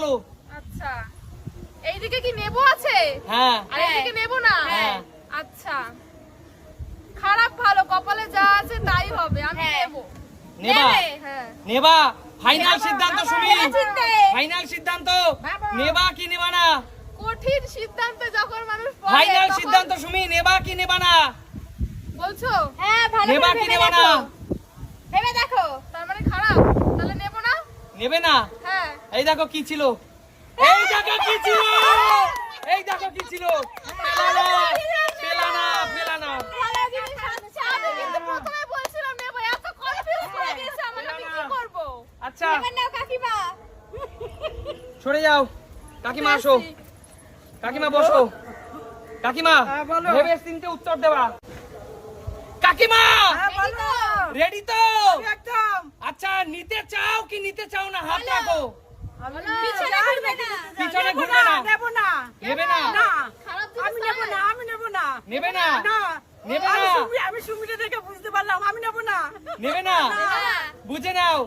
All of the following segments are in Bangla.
বলো। আচ্ছা। এইদিকে কি নেব আছে? হ্যাঁ। আর এইদিকে নেব না? হ্যাঁ। আচ্ছা। খারাপ ভালো কপালে যা আছে তাই হবে আমি হ্যাঁ। নেব। নেবা? হ্যাঁ। নেবা? ফাইনাল সিদ্ধান্ত চিন্তে। ফাইনাল সিদ্ধান্ত। নেবা। কি নেবা না? কঠিন সিদ্ধান্তে যখন মানুষ পড়ে, ফাইনাল সিদ্ধান্ত সুমি নেবা কি নেবা না? বলছো? হ্যাঁ ভালো নেবা কি ভেবে নেবা না? দেখো। ভেবে দেখো। তার মানে খারাপ? নেবে না? হ্যাঁ। এই দেখো কি ছিল। এই দেখো কি ছিল। এই দেখো কি ছিল। পেলানা ভালো জিনিস আচ্ছা আমি কিন্তু প্রথমে বলছিলাম নেব। এত কনফিউজ করে দিয়েছে আমাকে আমি কি করব? আচ্ছা। এবার নাও কাকিমা। সরে যাও। কাকিমা আসো। কাকিমা বসো। কাকিমা ভেবে চিনতে উত্তর দেওয়া কাকিমা! রেডি তো? আচ্ছা নিতে চাও কি নিতে চাও না? হাত রাখো। পিছনে ঘুরবে না। না। নেব না। নেবে না। আমি নেব না আমি নেব না। নেবে না। না। নেবে আমি না। আমি সুমিটা দেখে বুঝতে পারলাম আমি নেব না। নেবে না। বুঝে নাও।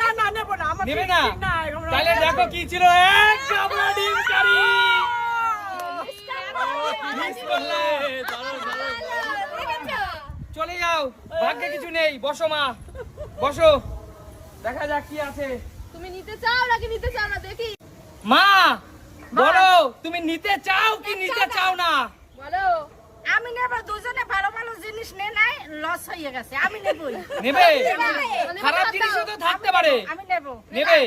না না নেব না। আমার নেবে না। তাহলে দেখো কি ছিল। এক গাবলা ডিম কারি মিস করলে দেখেছ চলে যাও ভাগ্যে কিছু নেই বসো মা বসো। দেখা যাক কি আছে। তুমি নিতে চাও নাকি নিতে চাও না দেখি। মা বলো তুমি নিতে চাও কি নিতে চাও না? বলো। আমি নেব দুজনে ভালো ভালো জিনিস নে নাই লস হয়ে গেছে আমি নেবই। নেবে? মানে খারাপ জিনিসও তো থাকতে পারে। আমি নেব নেবে। হয়।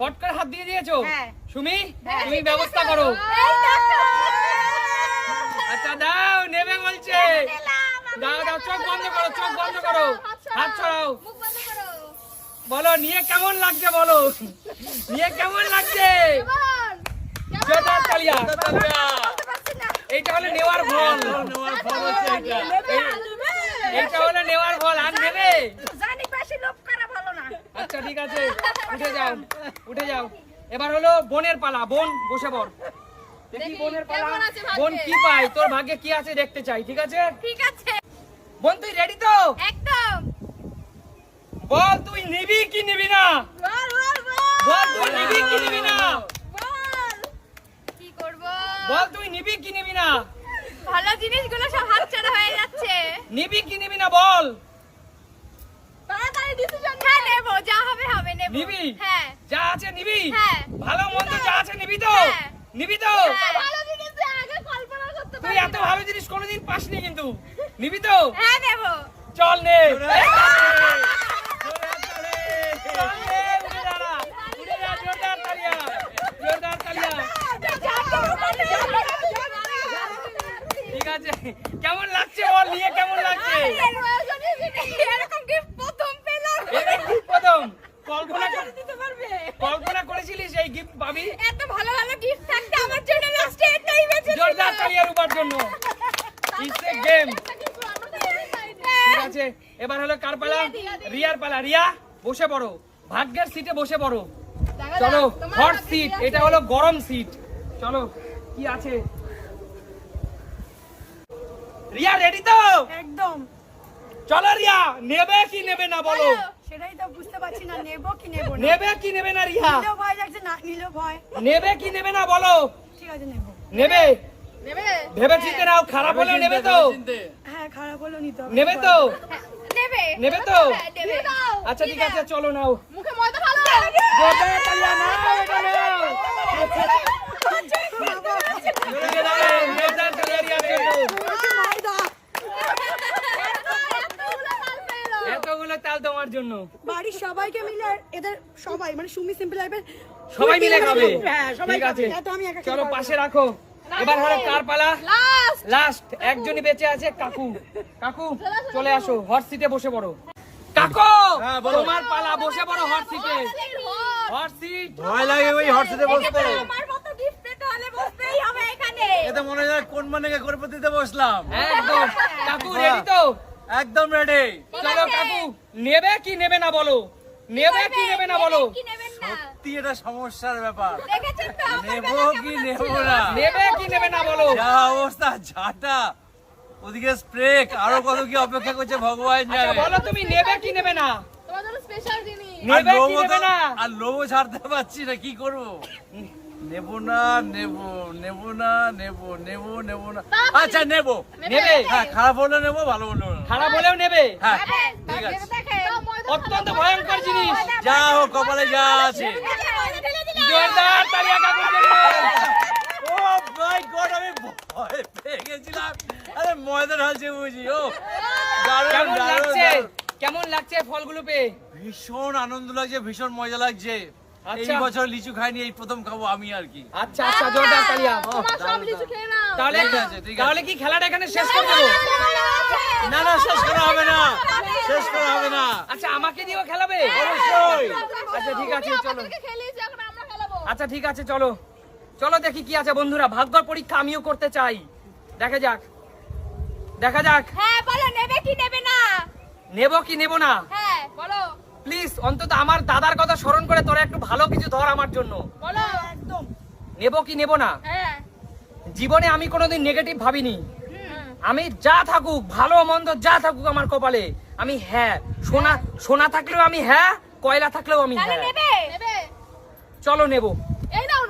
পট করে হাত দিয়ে দিয়েছ? হ্যাঁ। সুমি তুমি ব্যবস্থা করো। আচ্ছা দাও নেবে বলছে। দাও দাও চোখ বন্ধ করো চোখ বন্ধ করো। হাত ছড়াও বলো নিয়ে কেমন লাগছে বলো? নিয়ে কেমন লাগছে? এইটা হলো নেওয়ার ফল। এইটা হলো নেওয়ার ফল। আর নেবে? আচ্ছা ঠিক আছে। উঠে যাও উঠে যাও। এবার হলো বোনের পালা। বোন বসে পড়। দেখি বোনের পালা। বোন কি পায়? তোর ভাগ্যে কি আছে দেখতে চাই ঠিক আছে? ঠিক আছে। বোন তুই রেডি তো? একদম। বল তুই নিবি কি নিবি না? বল বল বল। তুই নিবি কি নিবি না? বল। কি করব? বল তুই নিবি কি নিবি না? ভালো জিনিসগুলো সব হাতছাড়া হয়ে যাচ্ছে। নিবি কি নিবি না বল। তাড়াতাড়ি ডিসিশন হ্যাঁ নেব যা হবে হবে নেব। নিবি? হ্যাঁ। যা আছে নিবি? হ্যাঁ। ভালো মন্দ যা আছে নিবি তো? হ্যাঁ। নিবি তো? হ্যাঁ। ভালো জিনিস যে আগে কল্পনা করতে তুই এত ভালো জিনিস কোনোদিন পাসনি কিন্তু। নিবি তো? হ্যাঁ নেব চল নে। চল নে, উঠে দাঁড়া। উঠে যা, জোরদার তালিয়া। জোরদার তালিয়া। ঠিক আছে কেমন লাগছে বল নিয়ে কেমন লাগছে এরকম গিফট প্রথম পেলাম এটা কি প্রথম কল্পনা কর- কল্পনা করেছিলিস এই গিফট পাবি এত ভালো ভালো গিফট থাকতে আমার জন্য লাস্টে এটাই বেঁচে জোরদার তালিয়া রূপার জন্য ইটস এ গেম ঠিক আছে এবার হলো কার পালা রিয়ার পালা রিয়া বসে পড়ো। ভাগ্যের সিটে বসে পড়ো। চলো হট সিট এটা হলো গরম সিট চলো কি আছে? রিয়া রেডি তো? একদম। চলো রিয়া নেবে কি নেবে না বলো? সেটাই তো বুঝতে পারছি না নেব কি নেব না? নেবে কি নেবে না রিয়া? নিলেও ভয় লাগছে না নিলেও ভয়। নেবে কি নেবে না বলো? ঠিক আছে নেব। নেবে? নেবে? ভেবে চিন্তে নাও খারাপ হলেও নেবে তো। হ্যাঁ খারাপ হলো নিতে হবে নেবে তো? নেবে? নেবে তো? আচ্ছা ঠিক আছে চলো নাও। মুখে ময়দা তালিয়া নাও এটা নাও। এতগুলো তাল তোমার জন্য। বাড়ির সবাইকে মিলে আর এদের সবাই মানে সুমি সিম্পল লাইফের সবাই মিলে খাবে। হ্যাঁ সবাই ঠিক আছে। আমি একা চলো পাশে রাখো। এবার হলো কার পালা? লাস্ট একজনই বেঁচে আছে কাকু। কাকু চলে আসো হট সিটে বসে পড়ো। কাকু তোমার পালা বসে পড়ো হট সিটে। হট সিট ভয় লাগে ওই হর্ষিতে বসতে। আমার মতো গিফট পেতে হলে বসতেই হবে এখানে। এতে মনে হয় কোন মানে করপতিতে বসলাম। একদম। কাকু রেডি তো? একদম রেডি চলো কাকু নেবে কি নেবে না বলো? নেবে কি নেবে না বলো? সত্যি এটা সমস্যার ব্যাপার। দেখেছেন তো আমার নেব কি নেব না? নেবে কি নেবে না বলো? যা অবস্থা ঝাঁটা। ওদিকে স্প্রে আরও কত কি অপেক্ষা করছে ভগবান আচ্ছা জানে। বলো তুমি নেবে কি নেবে না? তোমার জন্য স্পেশাল জিনিস। আর নেবে কি নেবে তো- না? আর লোভও ছাড়তে পারছি না কি করব? নেব না নেব নেব না নেব নেব নেব না। আচ্ছা নেব। নেবে হ্যাঁ খারাপ হলে নেব ভালো হলে নেব। খারাপ হলেও নেবে? হ্যাঁ। হ্যাঁ, ঠিক আছে। অত্যন্ত ভয়ঙ্কর জিনিস। যা হোক কপালে যা আছে। জোরদার তালিয়া কাকুর জন্য। ও মাই গড আমি ভয় পেয়ে গেছিলাম। আরে ময়দা ঢালছে বুঝি ও। দারুণ কেমন লাগছে? কেমন লাগছে ফলগুলো পেয়ে? ভীষণ আনন্দ লাগছে ভীষণ মজা লাগছে। এই আচ্ছা। বছর লিচু খাইনি এই প্রথম খাব আমি আর কি। আচ্ছা আচ্ছা জোরদার তালিয়া। তাহলে কি খেলাটা এখানে শেষ করে দেবো? না না শেষ করা হবে না। শেষ করা হবে না। আচ্ছা আমাকে দিয়েও খেলাবে? অবশ্যই। আচ্ছা ঠিক আছে চলো। আচ্ছা ঠিক আছে চলো। চলো দেখি কি আছে বন্ধুরা। ভাগ্য পরীক্ষা আমিও করতে চাই। দেখা যাক। দেখা যাক। হ্যাঁ বলো নেবে কি নেবে না? নেব কি নেব না? হ্যাঁ বলো। প্লিজ অন্তত আমার দাদার কথা স্মরণ করে তোরা একটু ভালো কিছু ধর আমার জন্য। বলো। নেব কি নেব না? হ্যাঁ। জীবনে আমি কোনোদিন নেগেটিভ ভাবিনি। আমি যা থাকুক ভালো মন্দ যা থাকুক আমার কপালে আমি হ্যাঁ। সোনা সোনা থাকলেও আমি হ্যাঁ কয়লা থাকলেও আমি হ্যাঁ। চলো নেব এই নাও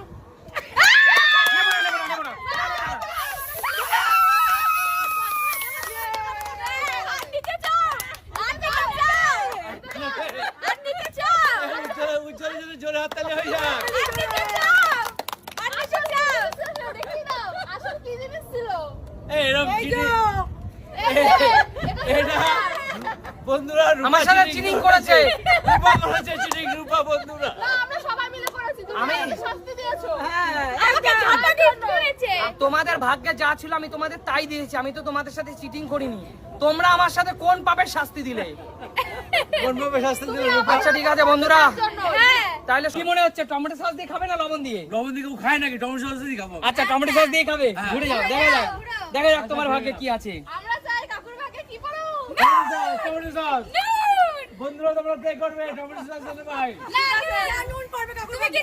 আর নিচে যাও আর নিচে যাও আর নিচে যাও উজ্জ্বল উজ্জ্বল জন্য জোরে হাততালি হয়ে যাক আর নিচে যাও আর নিচে যাও দেখি নাও আসল কি জিনিস ছিল এই এরকম চিনি এই যে, এটা এটা বন্ধুরা রূপা আমার সাথে চিনিং চিনিং করেছে রূপা করেছে চিনিং রূপা বন্ধুরা না, আমরা সবাই মিলে করেছি তুমি আমি- আমাকে শাস্তি দিয়েছ আমাকে ছোট গিফট করেছে আর তোমাদের ভাগ্যে যা ছিল আমি তোমাদের তাই দিয়েছি। আমি তো তোমাদের সাথে চিটিং করিনি। তোমরা আমার সাথে কোন পাপের শাস্তি দিলে? কোন ভাবে শাস্তি দিল আচ্ছা ঠিক আছে বন্ধুরা। হ্যাঁ। তাহলে কি মনে হচ্ছে টমেটো সস দিয়ে খাবে না লবণ দিয়ে? লবণ দিয়ে কেউ খায় নাকি? টমেটো সস দিয়ে খাব। আচ্ছা টমেটো সস দিয়ে খাবে? ঘুরে যাও দেখা যাক। দেখা যাক তোমার ভাগ্যে কি আছে। আমরা চাই কাকুর ভাগে কি পারো টমেটো সস বন্ধুরা তোমরা প্লে করবে টমেটো সস দিতে ভাই। নুন। পড়বে কাকু তুমি কি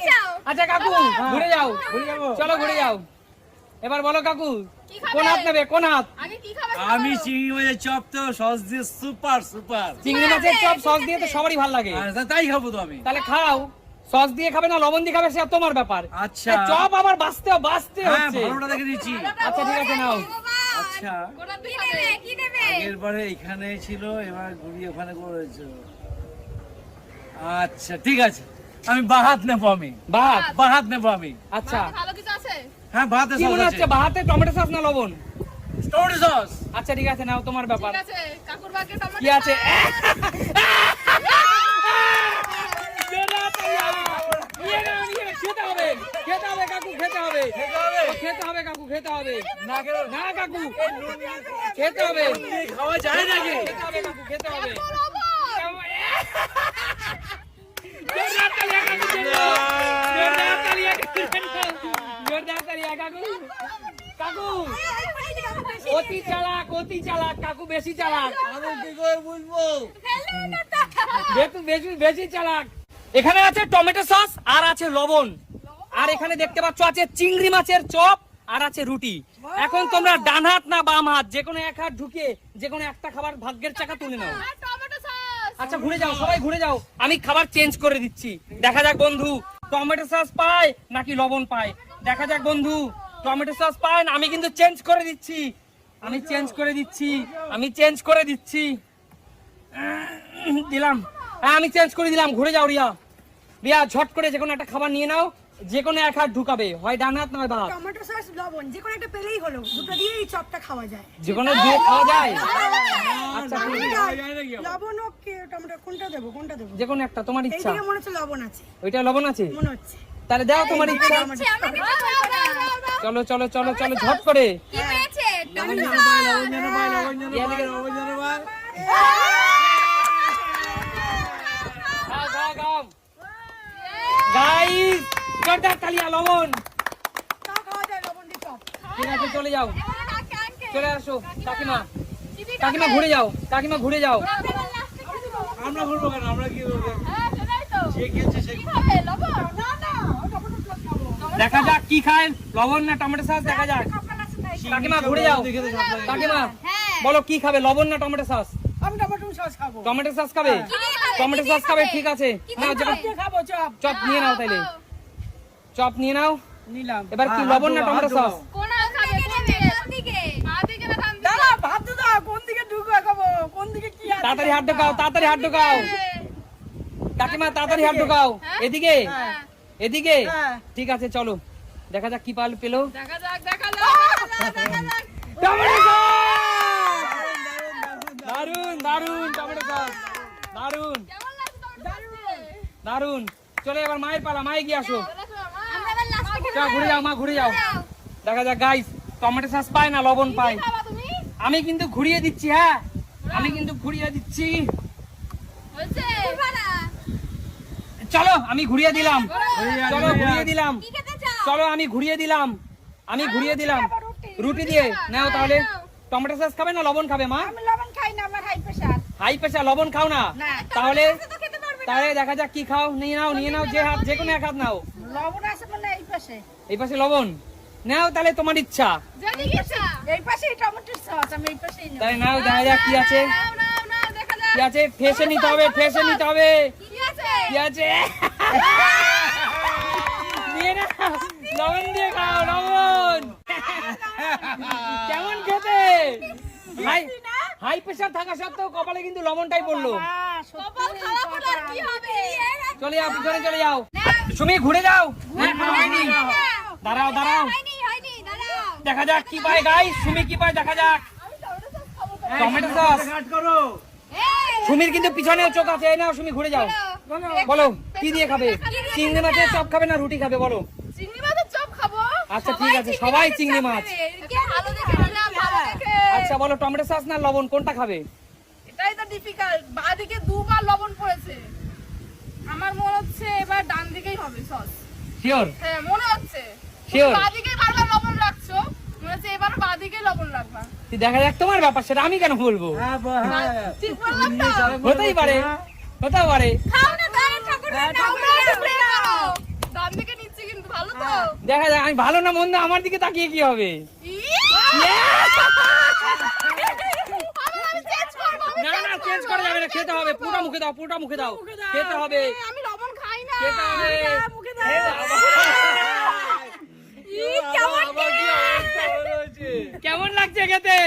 আচ্ছা কাকু ঘুরে যাও। ঘুরে যাব। চলো ঘুরে যাও। এবার বলো কাকু কোন হাত নেবে? কোন হাত? আগে কি খাবে আমি চিংড়ি মাছের চপ তো সস দিয়ে সুপার সুপার। চিংড়ি মাছের চপ সস দিয়ে তো সবারই ভালো লাগে। তাই খাব তো আমি। তাহলে খাও। সস দিয়ে খাবে না লবণ দিয়ে খাবে সে তোমার ব্যাপার। আচ্ছা। চপ আবার বাঁচতে বাঁচতে হ্যাঁ হচ্ছে। ভালোটা দেখে দিচ্ছি। আচ্ছা ঠিক আছে নাও। আচ্ছা। এরপরে এখানে ছিল এবার ঘুরিয়ে ওখানে করেছ আচ্ছা ঠিক আছে। আমি বাহাত নেব আমি। ভাত বাহাত নেব আমি। আচ্ছা। ভালো কিছু আছে হ্যাঁ ভাতে কি সস মনে আছে। হচ্ছে বাহাতে টমেটো সস না লবণ? Tomato sauce. আচ্ছা ঠিক আছে নাও তোমার ব্যাপার। ঠিক আছে কাকুর ভাগে টমেটো কি আছে? খেতে হবে। খেতে হবে কাকু খেতে হবে খেতে হবে কাকু খেতে হবে। না না কাকু খেতে হবে। খাওয়া যায় নাকি খেতে হবে কাকু খেতে হবে লবণ। জোরদার তালিয়া কাকু, জোরদার। জোরদার তালিয়া কাকু, জোরদার তালিয়া কাকু কাকু অতি চালাক অতি চালাক কাকু বেশি চালাক। আমি কি করে বুঝব? বেশি বেশি বেশি চালাক। এখানে আছে টমেটো সস আর আছে লবণ। আর এখানে দেখতে পাচ্ছ আছে চিংড়ি মাছের চপ আর আছে রুটি। এখন তোমরা ডান হাত না বাম হাত যে কোনো এক হাত ঢুকে যে কোনো একটা খাবার ভাগ্যের চাকা তুলে নাও। আচ্ছা ঘুরে যাও সবাই ঘুরে যাও। আমি খাবার চেঞ্জ করে দিচ্ছি। দেখা যাক বন্ধু টমেটো সস পায় নাকি লবণ পায়? দেখা যাক বন্ধু টমেটো সস পায় না আমি কিন্তু চেঞ্জ করে দিচ্ছি। আমি চেঞ্জ করে দিচ্ছি আমি চেঞ্জ করে দিচ্ছি। দিলাম। হ্যাঁ আমি চেঞ্জ করে দিলাম। ঘুরে যাও রিয়া। রিয়া ঝট করে যে কোনো একটা খাবার নিয়ে নাও যে কোনো এক হাত ঢুকাবে। হয় ডান হাত নয় বা টমেটো সস লবণ যে কোনো একটা পেলেই হলো। দুটো দিয়ে এই চপটা খাওয়া যায়। যে কোনো দিয়ে খাওয়া যায়? আচ্ছা ঠিক আছে। খাওয়া যায় আবার? লবণ ও কে- টমেটো কোনটা দেবো কোনটা দেবো? যে কোনো একটা তোমার ইচ্ছা। এইদিকে মনে হচ্ছে লবণ আছে। ওইটা লবণ আছে? মনে হচ্ছে। তাহলে দাও তোমার ইচ্ছা? চলো চলো চলো চলো ঝট করে। কি পেয়েছে গাইস জোরদার তালিয়া লবণ চলে যাও চলে আসো কাকিমা কাকিমা ঘুরে যাও কাকিমা ঘুরে যাও আমরা ঘুরবো কেন আমরা কি দেখা যাক কি খায়। লবণ না টমেটো সস, দেখা যাক। কাকিমা ঘুরে যাও। কাকিমা হ্যাঁ বলো কি খাবে? লবণ না টমেটো সস? আমি টমেটো সস খাব। টমেটো সস খাবে? কি দিয়ে খাবে টমেটো সস খাবে? ঠিক আছে। নাও চপ চপ। নিয়ে নাও তাইলে। চপ নিয়ে নাও। নিলাম। এবার কি লবণ না টমেটো সস? কোন আল খাবে কোন দিকে পা দিকে না ডান দিকে? দাদা ভাব দাদা কোন দিকে ঢুকবো খাব? কোন দিকে কি আছে তাড়াতাড়ি হাত ঢোকাও তাড়াতাড়ি হাত ঢোকাও। কাকিমা তাড়াতাড়ি হাত ঢোকাও। এদিকে? হ্যাঁ। এদিকে? হ্যাঁ। ঠিক আছে চলো। দেখা যাক কি পাল পেল। দেখা যাক দেখা যাক টমেটো সস দারুণ দারুণ টমেটো সস দারুণ দারুণ চলো। এবার মায়ের পালা মায়ে গিয়ে আসো। আমরা চল ঘুরে যাও মা ঘুরে যাও। দেখা যাক গাইস টমেটো সস পায় না লবণ পায়? আমি কিন্তু ঘুরিয়ে দিচ্ছি হ্যাঁ। আমি কিন্তু ঘুরিয়ে দিচ্ছি। চলো আমি ঘুরিয়ে দিলাম। চলো ঘুরিয়ে দিলাম। চলো আমি ঘুরিয়ে দিলাম। আমি ঘুরিয়ে দিলাম। রুটি। দিয়ে। নাও তাহলে। টমেটো সস খাবে না লবণ খাবে মা? লবণ খাই না আমার হাই প্রেশার লবণ খাও না। তাহলে তাহলে দেখা যাক কি খাও। নিয়ে নাও নিয়ে নাও যে হাত যে কোনো এক হাত নাও। লবণ আছে মানে এই পাশে। এই পাশে লবণ। নাও তাহলে তোমার ইচ্ছা। এই পাশে টমেটোর সস আমি এই পাশেই তাহলে নাও দেখা যাক কি আছে। কি আছে? ফেসে নিতে হবে ফেসে নিতে হবে। কি আছে? কি আছে? লবণ দিয়ে খাও লবণ। কেমন খেতে? হাই হাই প্রেশার থাকা সত্ত্বেও কপালে কিন্তু লবণটাই পড়ল। কপাল খারাপ হলে আর কি হবে? চলে যাও পিছনে চলে যাও। সুমি ঘুরে যাও। দাঁড়াও দাঁড়াও। দাঁড়াও। দেখা যাক কি পায় গাই সুমি কি পায় দেখা যাক। টমেটো সস সুমির কিন্তু পিছনে চোখ আছে এই নাও সুমি ঘুরে যাও। বলো। কি দিয়ে খাবে? চিংড়ি মাছের চপ খাবে না রুটি খাবে বলো চিংড়ি মাছের চপ খাব আচ্ছা ঠিক আছে সবাই চিংড়ি মাছ। কে ভালো দেখে নিলাম ভালো দেখে। আচ্ছা বলো টমেটো সস না লবণ? কোনটা খাবে? এটাই তো ডিফিকাল্ট বাঁদিকে দুবার লবণ পড়েছে। আমার মনে হচ্ছে এবার ডান দিকেই হবে সস। শিওর হ্যাঁ মনে হচ্ছে। Sure. বাঁদিকে বারবার লবণ রাখছো। মনে হচ্ছে এবার বাঁদিকে লবণ রাখবা। দেখা যাক তোমার ব্যাপার সেটা আমি কেন বলব? ঠিক বললাম তো। হতেই পারে। হতেও পারে। খাও না দাঁড়ান ঠাকুর তোমরা একটু play দেখা যাক আমি ভালো না মন্দ আমার দিকে তাকিয়ে কি হবে? না না চেঞ্জ করা যাবে না খেতে হবে। পুরোটা মুখে দাও পুরোটা মুখে দাও। খেতে হবে। আমি লবণ খাই না। খেতে হবে। আবার কি কেমন লাগছে খেতে?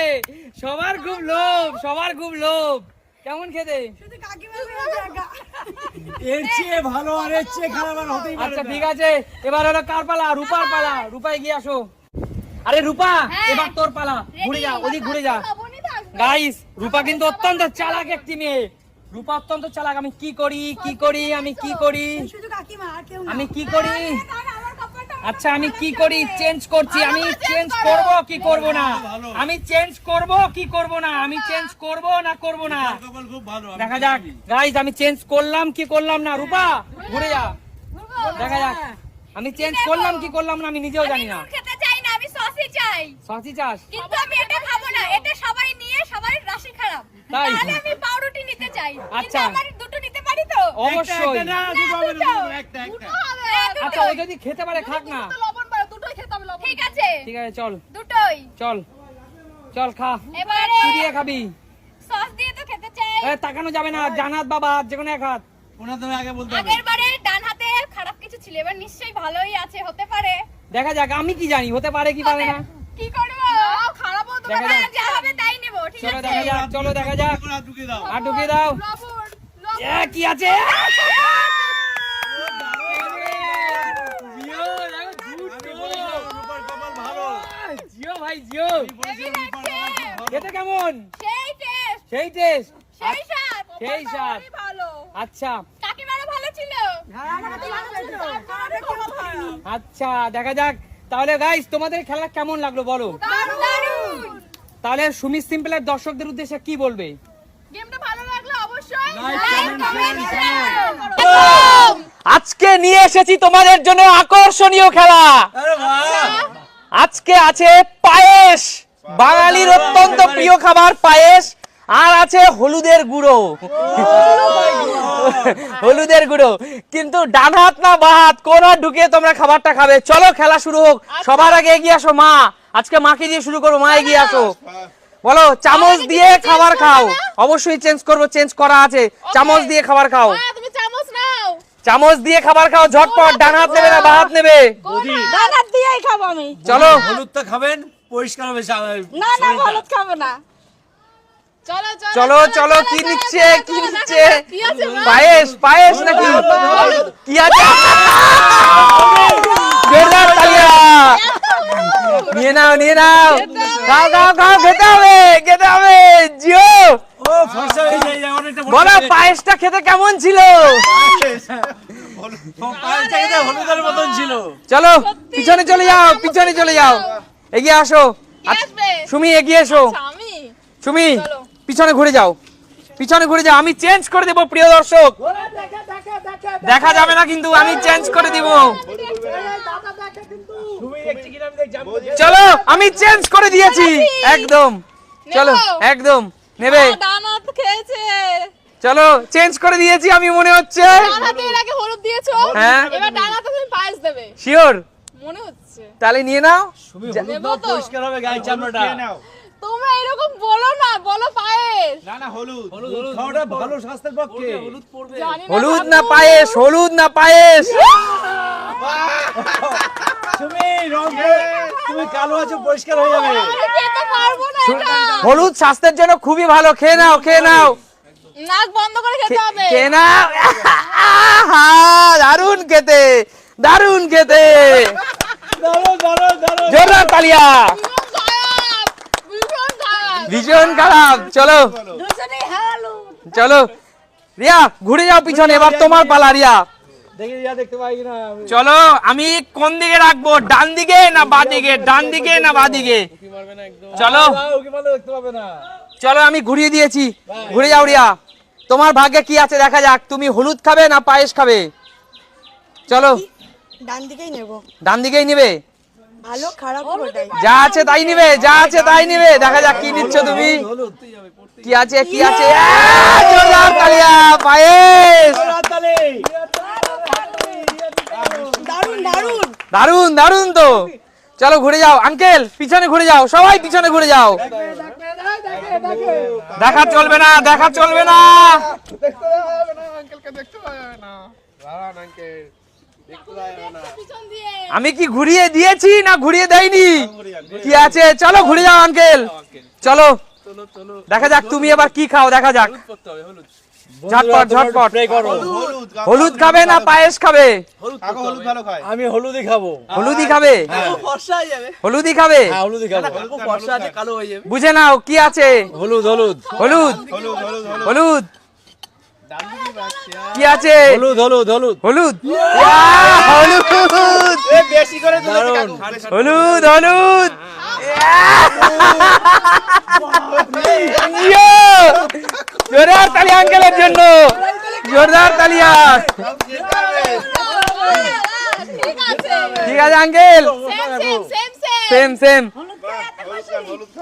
সবার খুব লোভ সবার খুব লোভ। কেমন খেতে? শুধু কাকিমার জায়গা এর চেয়ে ভালো আর এর চেয়ে খারাপ আর হতেই পারে আচ্ছা ঠিক আছে। এবার হলো কার পালা? রূপার পালা। রূপায় গিয়ে আসো। আরে রূপা এবার তোর পালা। ঘুরে যা ওদিক ঘুরে যা। গাইস রূপা কিন্তু অত্যন্ত চালাক একটি মেয়ে। রূপা অত্যন্ত চালাক। আমি কি করি কি করি আমি কি করি? শুধু কাকিমা আর কেউ না। আমি কি করি? আচ্ছা আমি কি করি? চেঞ্জ করছি। আমি চেঞ্জ করব কি করব না? আমি চেঞ্জ করব কি করব না? আমি চেঞ্জ করব না করব না? দেখা যাক। গাইস আমি চেঞ্জ করলাম কি করলাম না? রূপা ঘুরে যা। দেখা যাক। আমি চেঞ্জ করলাম কি করলাম না আমি নিজেও জানি না। খেতে চাই না আমি সসই চাই। সাথী চাস? কিন্তু আমি এটা খাব না এটা সবাই নিয়ে সবাই রাশি খারাপ। তাই? তাহলে আমি পাউরুটি নিতে চাই। আচ্ছা। আমার দুটো নিতে পারি তো? অবশ্যই। না, দুটো। হবে না, একটা, একটা। আচ্ছা ও যদি খেতে পারে খাক না। লবণ পারে দুটোই খেতে হবে লবণ। ঠিক আছে। ঠিক আছে চল। দুটোই। চল। চল খা। এবারে কি দিয়ে খাবি। সস দিয়ে তো খেতে চাই। এ তাকানো যাবে না জানাত বাবা যে কোনো এক হাত। ওনার তুমি আগে বলতে হবে। আগের বারে ডান হাতে খারাপ কিছু ছিল এবার নিশ্চয়ই ভালোই আছে হতে পারে। দেখা যাক আমি কি জানি হতে পারে কি পারে না। কি করব? খারাপ হতো দেখা যা হবে তাই নেব ঠিক চলো দেখা যাক চলো দেখা যাক। হাত ঢুকিয়ে দাও। আর ঢুকিয়ে দাও। কি আছে জিও, দেখো, ঝুট আমি তো। বলেছিলাম, রূপার কপাল ভালো জিও ভাই জিও। কেমন? সেই টেস্ট সেই টেস্ট সেই স্বাদ। সেই স্বাদ। ভালো। আচ্ছা। কাকিমারও ভালো ছিল। হ্যাঁ আচ্ছা দেখা যাক। তাহলে গাইস তোমাদের খেলা কেমন লাগল বলো? দারুণ তাহলে সুমি সিম্পলের দর্শকদের উদ্দেশ্যে কি বলবে? গেমটা ভালো লাগলে অবশ্যই Like, comment, share, আজকে নিয়ে এসেছি তোমাদের জন্য আকর্ষণীয় খেলা। আরে বাহ আজকে আছে পায়েস। বাঙালির অত্যন্ত প্রিয় খাবার পায়েস। আর আছে হলুদের গুঁড়ো। হলুদের গুঁড়ো। কিন্তু ডান হাত না বা হাত কোন ঢুকিয়ে তোমরা খাবারটা খাবে? চলো খেলা শুরু হোক। সবার আগে এগিয়ে আসো মা। আজকে মাকে দিয়ে শুরু করো মা এগিয়ে আসো। বলো চামচ দিয়ে খাবার খাও। অবশ্যই চেঞ্জ করব চেঞ্জ করা আছে। চামচ দিয়ে খাবার খাও। চামচ দিয়ে খাবার খাও ঝটপট ডান হাত নেবে না বা হাত নেবে। দাদার দিয়েই খাব আমি। চলো। হলুদটা খাবেন পরিষ্কার হবে না না হলুদ খাব না। চলো চলো চলো কি নিচ্ছে কি নিচ্ছে? পায়েস পায়েস নাকি? কি আছে? নিয়ে নাও নিয়ে নাও। খাও খাও খাও খেতে হবে খেতে হবে। জিও ও ফর্সা হয়ে যায়, যায়, অনেকটা ফর্সা বলো হয়ে যায়। পায়েসটা খেতে কেমন ছিল? হলুদের মতন ছিল চলো পিছনে চলে যাও পিছনে চলে যাও। এগিয়ে আসো। সুমি এগিয়ে এসো। আচ্ছা, সুমি পিছনে ঘুরে যাও। পিছনে ঘুরে যাও। আমি চেঞ্জ করে দেবো প্রিয় দর্শক। দেখা যাবে না কিন্তু আমি চেঞ্জ করে দিব। চলো আমি চেঞ্জ করে দিয়েছি। একদম। চলো একদম। নেবে। খেয়েছে। চলো চেঞ্জ করে দিয়েছি আমি মনে হচ্ছে। আগে হলুদ দিয়েছ? হ্যাঁ। এবার ডানাতে তুমি পায়েস দেবে। শিওর মনে হচ্ছে। তাহলে নিয়ে নাও। তুমি হলুদ দাও, পরিষ্কার হবে গায়ের চামড়াটা। তোমরা এরকম বলো না বলো পায়েস। হলুদ। হলুদ খাওয়াটা ভালো স্বাস্থ্যের পক্ষে। হলুদ পড়বে। হলুদ না পায়েস হলুদ না পায়েস। তুমি রং তুমি কালো আছো পরিষ্কার হয়ে যাবে। না হলুদ স্বাস্থ্যের জন্য খুবই ভালো। খেয়ে নাও খেয়ে নাও। নাক বন্ধ করে খেতে হবে। আহা, দারুণ খেতে দারুণ খেতে। জোরদার তালিয়া। ভীষণ খারাপ চলো। চলো। রিয়া ঘুরে যাও পিছনে এবার তোমার পালা রিয়া। দেখি যা দেখতে পাই কিনা চলো আমি কোন দিকে রাখব ডান দিকে না বা দিকে? ডান দিকে না বা দিকে? চলো। চলো আমি ঘুরিয়ে দিয়েছি। ঘুরে যাও রিয়া। তোমার ভাগ্যে কি আছে দেখা যাক তুমি হলুদ খাবে না পায়েস খাবে? চলো। ডান দিকেই নেব। ডান দিকেই নিবে? ভালো খারাপ যা আছে তাই নিবে যা আছে তাই নিবে। দেখা যাক কি নিচ্ছ তুমি। কি আছে কি আছে? জোরদার তালিয়া পায়েস! দারুণ দারুণ তো। চলো ঘুরে যাও। আঙ্কেল পিছনে ঘুরে যাও। সবাই পিছনে ঘুরে যাও। দেখা চলবে না দেখা চলবে না। আমি কি ঘুরিয়ে দিয়েছি না ঘুরিয়ে দেয়নি কি আছে? চলো ঘুরে যাও আঙ্কেল চলো। দেখা যাক তুমি এবার কি খাও দেখা যাক। ঝটপট ঝটপট। হলুদ খাবে না পায়েস খাবে? আমি হলুদই খাব। হলুদি খাবে? হলুদি খাবে? হ্যাঁ হলুদই খাব। হয়ে যাবে। বুঝে নাও কি আছে? হলুদ হলুদ। হলুদ। হলুদ কি আছে? হলুদ হলুদ হলুদ। হলুদ। হলুদ। হলুদ হলুদ। ইয়ো! জোরদার তালি আঙ্কেলের জন্য। জোরদার তালিয়া ঠিক আছে, আঙ্কেল। সেম সেম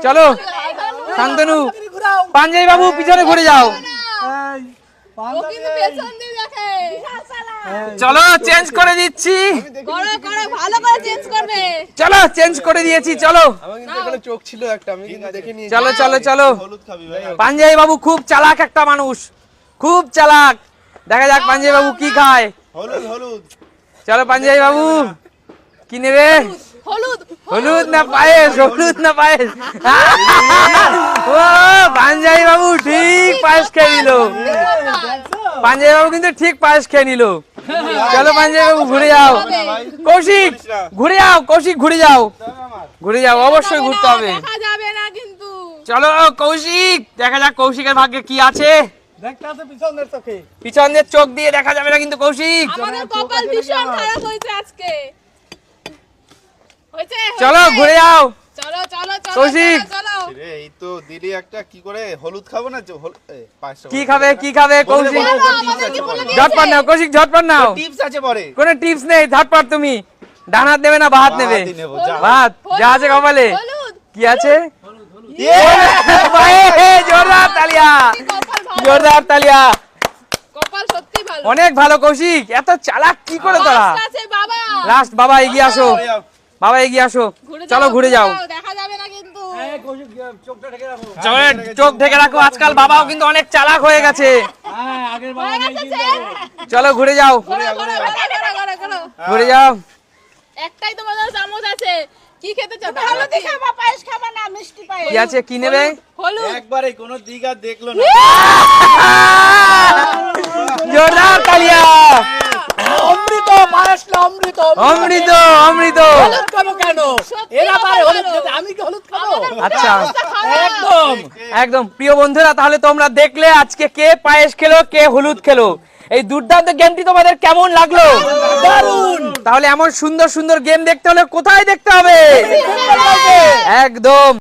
চলো, শান্তনু। পাঞ্জাবি বাবু পিছনে ঘুরে যাও। দেখে। চলো চেঞ্জ করে দিচ্ছি। করো করো ভালো করে চেঞ্জ করবে। চলো চেঞ্জ করে দিয়েছি চলো। চলো চলো চলো। পাঞ্জাবি বাবু খুব চালাক একটা মানুষ। খুব চালাক। দেখা যাক পাঞ্জাবি বাবু কি খায়। চলো পাঞ্জাবি বাবু। কি নেবে? হলুদ। হলুদ না পায়েস হলুদ না পায়েস? ও পাঞ্জাবি বাবু ঠিক পায়েস খেয়ে নিল। পাঞ্জাবি বাবু কিন্তু ঠিক পায়েস খেয়ে নিল। চলো পাঞ্জাবি বাবু ঘুরে যাও। কৌশিক ঘুরে যাও কৌশিক ঘুরে যাও। ঘুরে যাও অবশ্যই ঘুরতে হবে। দেখা যাবে না কিন্তু। চলো কৌশিক দেখা যাক কৌশিকের ভাগ্যে কি আছে। দেখতে আছে পিছনের চোখ। দিয়ে দেখা যাবে না কিন্তু কৌশিক। আমাদের কপাল ভীষণ খারাপ হয়েছে আজকে। চলো ঘুরে যাও। চলো চলো চলো কৌশিক। চলো, চলো। রে এই তো দিলি একটা কি করে? হলুদ খাব না যে হল- এ, পাঁচটা কি খাবে কি খাবে কৌশিক? চলো, আমাদেরকে বলে দিয়েছে। ঝটপট নাও কৌশিক ঝটপট নাও। টিপস আছে পরে? কোনো টিপস নেই ঝটপট তুমি। ডান হাত নেবে না বা হাত নেবে? বাহাতি নেব, যা। ভাত যা আছে কপালে কি আছে? জোরদার তালিয়া। জোরদার তালিয়া। কপাল সত্যি ভালো। অনেক ভালো কৌশিক। এত চালাক কি করে তোরা? Last আছে বাবা। লাস্ট বাবা এগিয়ে আসো। বাবা এগিয়ে আসো। চলো ঘুরে যাও। দেখা যাবে না কিন্তু। চোখ ঢেকে রাখো। আজকাল বাবাও কিন্তু অনেক চালাক হয়ে গেছে। হয়ে? চলো ঘুরে যাও। ঘোরো, যাও একটাই তোমাদের চামচ আছে। কি খেতে চাও? হলুদি খাবা পায়েস খাবা না মিষ্টি পায়েস। কি আছে? কি নেবে? হলুদ একবারে কোনো দিক আর দেখল না। জোরদার তালিয়া পায়েস না অমৃত অমৃত। অমৃত হলুদ খাব কেন? এরা পারে হলুদ খেতে। আমি কি হলুদ খাব? আচ্ছা। একদম। একদম। প্রিয় বন্ধুরা তাহলে তোমরা দেখলে আজকে কে পায়েস খেলো কে হলুদ খেলো। এই দুর্দান্ত গেমটি তোমাদের কেমন লাগল? দারুণ। তাহলে এমন সুন্দর সুন্দর গেম দেখতে হলে কোথায় দেখতে হবে? একদম।